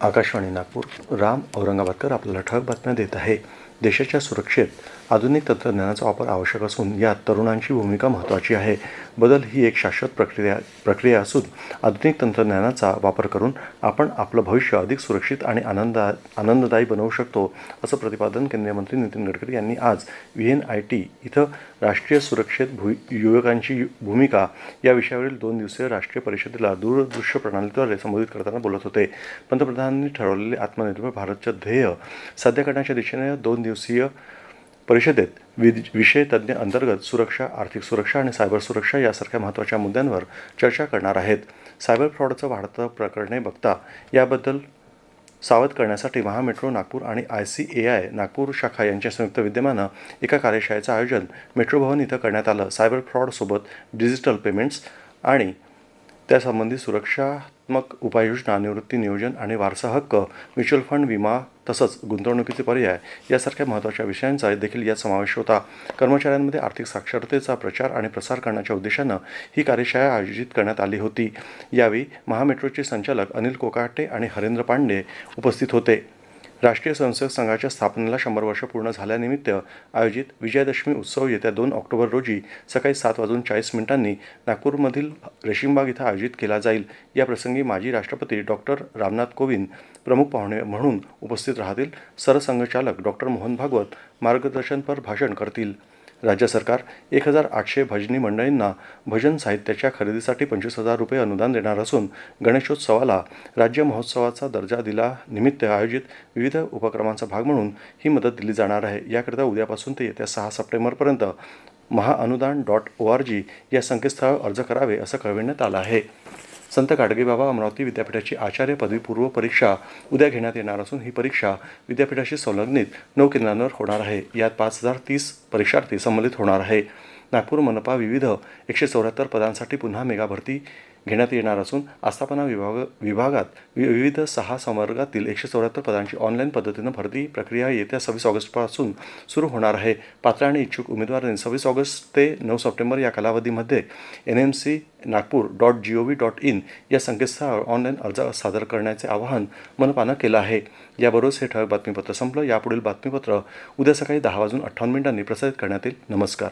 आकाशवाणी नागपूर राम औरंगाबादकर आपल्याला ठळक बातम्या देत आहे. देशाच्या सुरक्षेत आधुनिक तंत्रज्ञानाचा वापर आवश्यक असून यात तरुणांची भूमिका महत्त्वाची आहे. बदल ही एक शाश्वत प्रक्रिया प्रक्रिया असून आधुनिक तंत्रज्ञानाचा वापर करून आपण आपलं भविष्य अधिक सुरक्षित आणि आनंदा आनंददायी बनवू शकतो असं प्रतिपादन केंद्रीय मंत्री नितीन गडकरी यांनी आज व्ही एन आय टी इथं राष्ट्रीय सुरक्षेत भू युवकांची भूमिका या विषयावरील दोन दिवसीय राष्ट्रीय परिषदेला दूरदृश्य प्रणालीद्वारे संबोधित करताना बोलत होते. पंतप्रधानांनी ठरवलेले आत्मनिर्भर भारतचं ध्येय साध्य करण्याच्या दिशेने दोन दिवसीय परिषदेत वि विषय तज्ज्ञ अंतर्गत सुरक्षा आर्थिक सुरक्षा आणि सायबर सुरक्षा यासारख्या महत्त्वाच्या मुद्द्यांवर चर्चा करणार आहेत. सायबर फ्रॉडचं वाढतं प्रकरणे बघता याबद्दल सावध करण्यासाठी महामेट्रो नागपूर आणि I C A I Nagpur शाखा यांच्या संयुक्त विद्यमानं एका कार्यशाळेचं आयोजन मेट्रो भवन इथं करण्यात आलं. सायबर फ्रॉडसोबत डिजिटल पेमेंट्स आणि त्यासंबंधी सुरक्षात्मक उपाययोजना निवृत्ती नियोजन आणि वारसा हक्क म्युच्युअल फंड विमा तसंच गुंतवणुकीचे पर्याय यासारख्या महत्त्वाच्या विषयांचा देखील यात समावेश होता. कर्मचाऱ्यांमध्ये आर्थिक साक्षरतेचा प्रचार आणि प्रसार करण्याच्या उद्देशानं ही कार्यशाळा आयोजित करण्यात आली होती. यावेळी महामेट्रोचे संचालक अनिल कोकाटे आणि हरेंद्र पांडे उपस्थित होते. राष्ट्रीय स्वयंसेवक संघाच्या स्थापनेला शंभर वर्ष पूर्ण झाल्यानिमित्त आयोजित विजयादशमी उत्सव येत्या दोन ऑक्टोबर रोजी सकाळी सात वाजून चाळीस मिनिटांनी नागपूरमधील रेशीमबाग इथं आयोजित केला जाईल. या प्रसंगी माजी राष्ट्रपती डॉक्टर रामनाथ कोविंद प्रमुख पाहुणे म्हणून उपस्थित राहतील. सरसंघचालक डॉक्टर मोहन भागवत मार्गदर्शनपर भाषण करतील. राज्य सरकार एक हजार आठशे भजनी मंडळींना भजन साहित्याच्या खरेदीसाठी पंचवीस हजार रुपये अनुदान देणार असून गणेशोत्सवाला राज्य महोत्सवाचा दर्जा दिला निमित्त आयोजित विविध उपक्रमांचा भाग म्हणून ही मदत दिली जाणार आहे. याकरिता उद्यापासून ते येत्या सहा सप्टेंबरपर्यंत महाअनुदान डॉट ओ आर जी या संकेतस्थळावर अर्ज करावे असं कळविण्यात आलं आहे. संत गाडगेबाबा अमरावती विद्यापीठाची आचार्य पदवीपूर्व परीक्षा उद्या घेण्यात येणार असून ही परीक्षा विद्यापीठाशी संलग्नित नऊ केंद्रांवर होणार आहे. यात पाच हजार तीस परीक्षार्थी संबंधित होणार आहे. नागपूर मनपा विविध एकशे चौऱ्याहत्तर पदांसाठी पुन्हा मेगा भरती घेण्यात येणार असून आस्थापना विभाग विभागात वि विविध सहा संवर्गातील एकशे चौऱ्याहत्तर पदांची ऑनलाईन पद्धतीनं भरती प्रक्रिया येत्या सव्वीस ऑगस्टपासून सुरू होणार आहे. पात्र आणि इच्छुक उमेदवारांनी सव्वीस ऑगस्ट ते नऊ सप्टेंबर या कालावधीमध्ये N M C Nagpur dot G O V dot in या संकेतस्थळावर ऑनलाईन अर्ज सादर करण्याचे आवाहन मनपानं केलं आहे. याबरोबरच हे ठळक बातमीपत्र संपलं. यापुढील बातमीपत्र उद्या सकाळी दहा वाजून अठ्ठावन्न मिनिटांनी प्रसारित करण्यात येईल. नमस्कार.